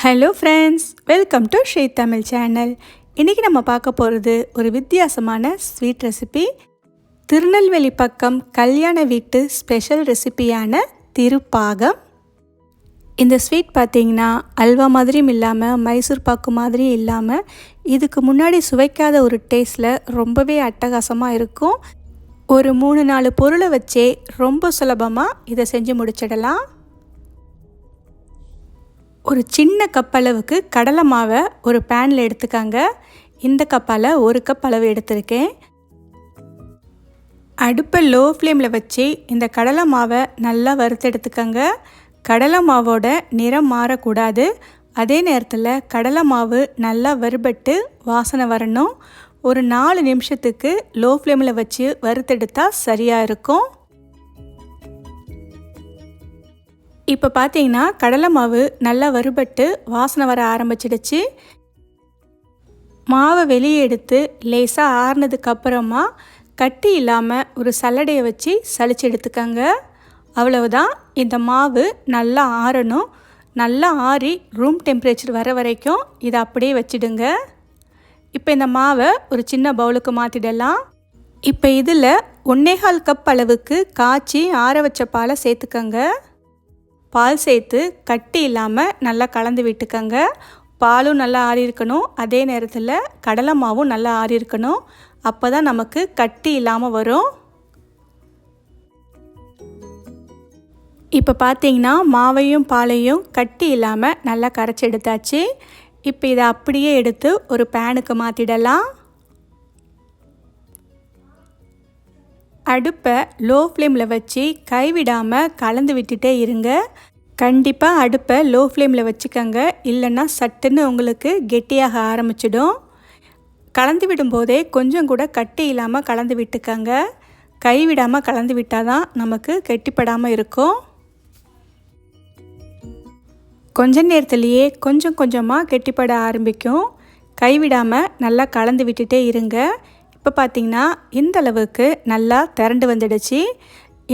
Hello friends welcome to Sri Tamil channel இன்றைக்கி நம்ம பார்க்க போகிறது ஒரு வித்தியாசமான ஸ்வீட் ரெசிபி திருநெல்வேலி பக்கம் கல்யாண வீட்டு ஸ்பெஷல் ரெசிபியான திருப்பாகம். இந்த ஸ்வீட் பார்த்தீங்கன்னா அல்வா மாதிரியும் இல்லாமல் மைசூர் பாக்கு மாதிரியும் இல்லாமல் இதுக்கு முன்னாடி சுவைக்காத ஒரு டேஸ்ட்டில் ரொம்பவே அட்டகாசமாக இருக்கும். ஒரு மூணு நாலு பொருளை வச்சே ரொம்ப சுலபமாக இதை செஞ்சு முடிச்சிடலாம். ஒரு சின்ன கப் அளவுக்கு கடலை மாவை ஒரு பேனில் எடுத்துக்காங்க. இந்த கப்பால் ஒரு கப் அளவு எடுத்திருக்கேன். அடுப்பை லோ ஃப்ளேமில் வச்சு இந்த கடலை மாவை நல்லா வறுத்தெடுத்துக்கங்க கடலை மாவோட நிறம் மாறக்கூடாது. அதே நேரத்தில் கடலை மாவு நல்லா வறுபட்டு வாசனை வரணும். ஒரு நாலு நிமிஷத்துக்கு லோ ஃப்ளேமில் வச்சு வறுத்தெடுத்தால் சரியாக இருக்கும். இப்போ பார்த்தீங்கன்னா கடலை மாவு நல்லா வறுபட்டு வாசனை வர ஆரம்பிச்சிடுச்சு. மாவை வெளியே எடுத்து லேசாக ஆறுனதுக்கப்புறமா கட்டி இல்லாமல் ஒரு சல்லடையை வச்சு சளிச்சு எடுத்துக்கங்க. அவ்வளவுதான். இந்த மாவு நல்லா ஆறணும். நல்லா ஆறி ரூம் டெம்பரேச்சர் வர வரைக்கும் இதை அப்படியே வச்சிடுங்க. இப்போ இந்த மாவை ஒரு சின்ன பவுலுக்கு மாற்றிடலாம் இப்போ இதில் ஒன்னேகால் கப் அளவுக்கு காய்ச்சி ஆற வச்ச பாலை சேர்த்துக்கங்க. பால் சேர்த்து கட்டி இல்லாமல் நல்லா கலந்து விட்டுக்கங்க. பாலும் நல்லா ஆறி இருக்கணும். அதே நேரத்தில் கடலை மாவும் நல்லா ஆறி இருக்கணும். அப்போ தான் நமக்கு கட்டி இல்லாமல் வரும். இப்போ பார்த்தீங்கன்னா மாவையும் பாலையும் கட்டி இல்லாமல் நல்லா கரைச்சி எடுத்தாச்சு. இப்போ இதை அப்படியே எடுத்து ஒரு பேனுக்கு மாற்றிடலாம் அடுப்பை லோ ஃப்ளேமில் வச்சு கைவிடாமல் கலந்து விட்டுட்டே இருங்க. கண்டிப்பாக அடுப்பை லோ ஃப்ளேமில் வச்சுக்கோங்க. இல்லைன்னா சட்டுன்னு உங்களுக்கு கெட்டியாக ஆரம்பிச்சிடும். கலந்து விடும்போதே கொஞ்சம் கூட கட்டி இல்லாமல் கலந்து விட்டுக்கங்க. கைவிடாமல் கலந்து விட்டால் தான் நமக்கு கெட்டிப்படாமல் இருக்கும். கொஞ்ச நேரத்துலேயே கொஞ்சம் கொஞ்சமாக கெட்டிப்பட ஆரம்பிக்கும். கைவிடாமல் நல்லா கலந்து விட்டுட்டே இருங்க. இப்போ பார்த்திங்கன்னா இந்த அளவுக்கு நல்லா திரண்டு வந்துடுச்சு.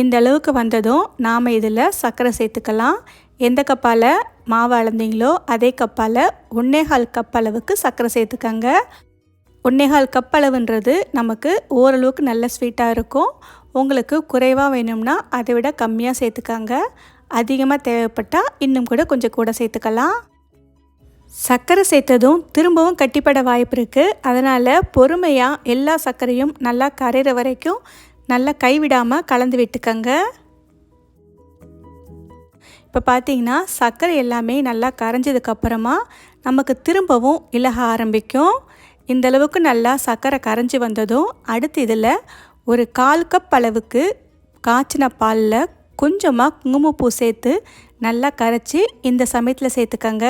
இந்த அளவுக்கு வந்ததும் நாம் இதில் சர்க்கரை சேர்த்துக்கலாம். எந்த கப்பால் மாவு அளந்தீங்களோ அதே கப்பால் ஒன்னேகால் கப் அளவுக்கு சர்க்கரை சேர்த்துக்கங்க. ஒன்னேகால் கப் அளவுன்றது நமக்கு ஓரளவுக்கு நல்ல ஸ்வீட்டாக இருக்கும். உங்களுக்கு குறைவாக வேணும்னா அதை விட கம்மியாக சேர்த்துக்கங்க. அதிகமாக தேவைப்பட்டால் இன்னும் கூட கொஞ்சம் கூட சேர்த்துக்கலாம். சர்க்கரை சேர்த்ததும் திரும்பவும் கட்டிப்பட வாய்ப்பு இருக்குது அதனால் பொறுமையாக எல்லா சர்க்கரையும் நல்லா கரையிற வரைக்கும் நல்லா கைவிடாமல் கலந்து விட்டுக்கங்க. இப்போ பார்த்தீங்கன்னா சர்க்கரை எல்லாமே நல்லா கரைஞ்சதுக்கப்புறமா நமக்கு திரும்பவும் இலக ஆரம்பிக்கும். இந்த அளவுக்கு நல்லா சர்க்கரை கரைஞ்சி வந்ததும் அடுத்து இதில் ஒரு கால் கப் அளவுக்கு காய்ச்சின பாலில் கொஞ்சமாக குங்குமப்பூ சேர்த்து நல்லா கரைச்சி இந்த சமயத்தில் சேர்த்துக்கங்க.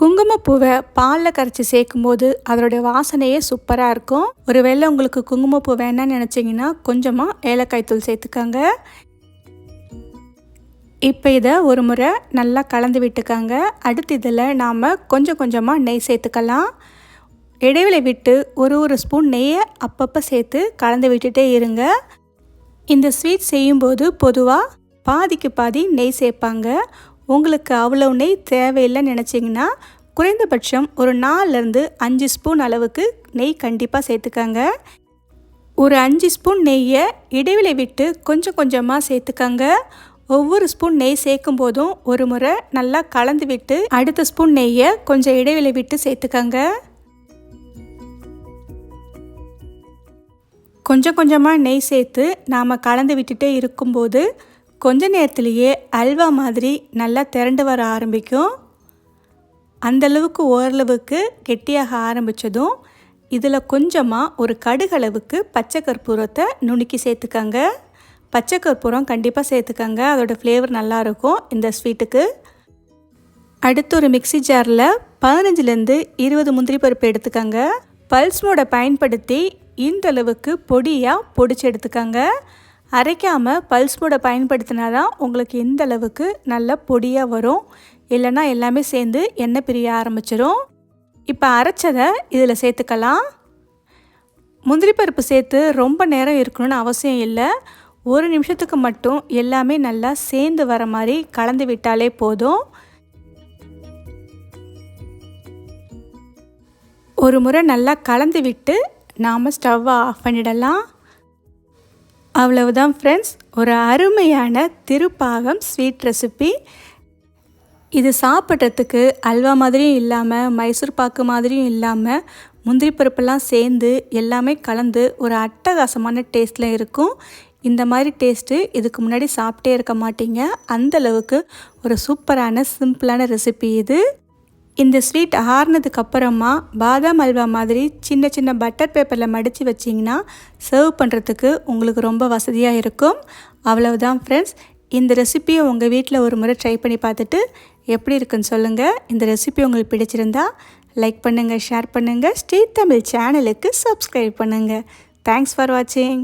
குங்குமப்பூவை பாலில் கரைச்சி சேர்க்கும்போது அதோடைய வாசனையே சூப்பராக இருக்கும். ஒருவேளை உங்களுக்கு குங்குமப்பூ வேணாம்னு நினச்சிங்கன்னா கொஞ்சமாக ஏலக்காய் தூள் சேர்த்துக்கோங்க. இப்போ இதை ஒரு முறை நல்லா கலந்து விட்டுக்கோங்க. அடுத்து இதில் நாம் கொஞ்சம் கொஞ்சமாக நெய் சேர்த்துக்கலாம். இடைவெளி விட்டு ஒரு ஒரு ஸ்பூன் நெய்யை அப்பப்போ சேர்த்து கலந்து விட்டுட்டே இருங்க. இந்த ஸ்வீட் செய்யும்போது பொதுவாக பாதிக்கு பாதி நெய் சேர்ப்பாங்க. உங்களுக்கு அவ்வளோ நெய் தேவையில்லைன்னு நினச்சிங்கன்னா குறைந்தபட்சம் ஒரு நாலுலேருந்து அஞ்சு ஸ்பூன் அளவுக்கு நெய் கண்டிப்பாக சேர்த்துக்கங்க. ஒரு அஞ்சு ஸ்பூன் நெய்யை இடைவெளி விட்டு கொஞ்சம் கொஞ்சமாக சேர்த்துக்கங்க. ஒவ்வொரு ஸ்பூன் நெய் சேர்க்கும் போதும் ஒரு முறை நல்லா கலந்து விட்டு அடுத்த ஸ்பூன் நெய்யை கொஞ்சம் இடைவெளி விட்டு சேர்த்துக்கங்க. கொஞ்சம் கொஞ்சமாக நெய் சேர்த்து நாம் கலந்து விட்டுட்டே இருக்கும்போது கொஞ்ச நேரத்துலேயே அல்வா மாதிரி நல்லா திரண்டு வர ஆரம்பிக்கும். அந்தளவுக்கு ஓரளவுக்கு கெட்டியாக ஆரம்பித்ததும் இதில் கொஞ்சமாக ஒரு கடுகளவுக்கு பச்சை கற்பூரத்தை நுணுக்கி சேர்த்துக்கங்க. பச்சை கற்பூரம் கண்டிப்பாக சேர்த்துக்கங்க. அதோடய ஃப்ளேவர் நல்லாயிருக்கும் இந்த ஸ்வீட்டுக்கு அடுத்து ஒரு மிக்சி ஜாரில் பதினஞ்சுலேருந்து இருபது முந்திரி பருப்பு எடுத்துக்கங்க. பல்ஸ் மோடை பயன்படுத்தி இந்த அளவுக்கு பொடியாக பொடிச்சு எடுத்துக்கங்க. அரைக்காமல் பல்ஸ் மூடை பயன்படுத்தினா தான் உங்களுக்கு எந்த அளவுக்கு நல்ல பொடியாக வரும். இல்லைன்னா எல்லாமே சேர்ந்து எண்ணெய் பிரிய ஆரம்பிச்சிடும் இப்போ அரைச்சதை இதில் சேர்த்துக்கலாம். முந்திரி பருப்பு சேர்த்து ரொம்ப நேரம் இருக்கணும்னு அவசியம் இல்லை. ஒரு நிமிஷத்துக்கு மட்டும் எல்லாமே நல்லா சேர்ந்து வர மாதிரி கலந்து விட்டாலே போதும். ஒரு முறை நல்லா கலந்து விட்டு நாம் ஸ்டவ்வை ஆஃப் பண்ணிடலாம். அவ்வளவுதான் ஃப்ரெண்ட்ஸ் ஒரு அருமையான திருப்பாகம் ஸ்வீட் ரெசிபி இது சாப்பிட்றதுக்கு அல்வா மாதிரியும் இல்லாமல் மைசூர் பாக்கு மாதிரியும் இல்லாமல் முந்திரி பருப்பெல்லாம் சேர்ந்து எல்லாமே கலந்து ஒரு அட்டகாசமான டேஸ்ட்டில் இருக்கும். இந்த மாதிரி டேஸ்ட்டு இதுக்கு முன்னாடி சாப்பிட்டே இருக்க மாட்டீங்க. அந்தளவுக்கு ஒரு சூப்பரான சிம்பிளான ரெசிபி இது. இந்த ஸ்வீட் ஆறுனதுக்கு அப்புறமா பாதாம் அல்வா மாதிரி சின்ன சின்ன பட்டர் பேப்பரில் மடித்து வச்சிங்கன்னா சர்வ் பண்ணுறதுக்கு உங்களுக்கு ரொம்ப வசதியாக இருக்கும். அவ்வளவுதான் ஃப்ரெண்ட்ஸ் இந்த ரெசிபியை உங்கள் வீட்டில் ஒரு முறை ட்ரை பண்ணி பார்த்துட்டு எப்படி இருக்குன்னு சொல்லுங்கள் இந்த ரெசிபி உங்களுக்கு பிடிச்சிருந்தா லைக் பண்ணுங்கள் ஷேர் பண்ணுங்கள் ஸ்ரீ தமிழ் சேனலுக்கு சப்ஸ்கிரைப் பண்ணுங்கள் தேங்க்ஸ் ஃபார் வாட்சிங்